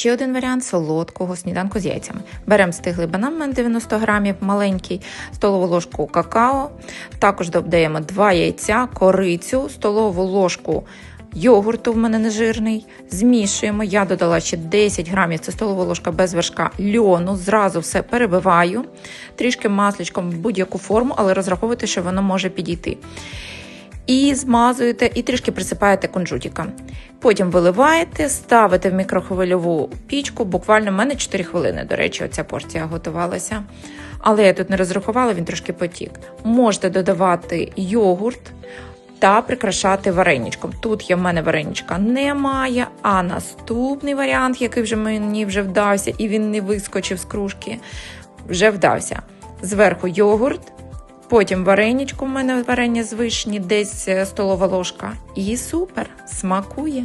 Ще один варіант солодкого сніданку з яйцями. Беремо стиглий банан, 90 грамів, маленький, столову ложку какао. Також додаємо 2 яйця, корицю, столову ложку йогурту в мене нежирний. Змішуємо. Я додала ще 10 грамів, це столова ложка без вершка льону. Зразу все перебиваю. Трішки масличком в будь-яку форму, але розраховуйте, що воно може підійти. І змазуєте, і трішки присипаєте кунжутика. Потім виливаєте, ставите в мікрохвильову пічку. Буквально в мене 4 хвилини, до речі, оця порція готувалася. Але я тут не розрахувала, він трошки потік. Можете додавати йогурт та прикрашати вареничком. Тут я в мене вареничка немає. А наступний варіант, який вже мені вже вдався, і він не вискочив з кружки, вже вдався. Зверху йогурт, потім вареничку, в мене варення з вишні, десь е, столова ложка. І супер, смакує.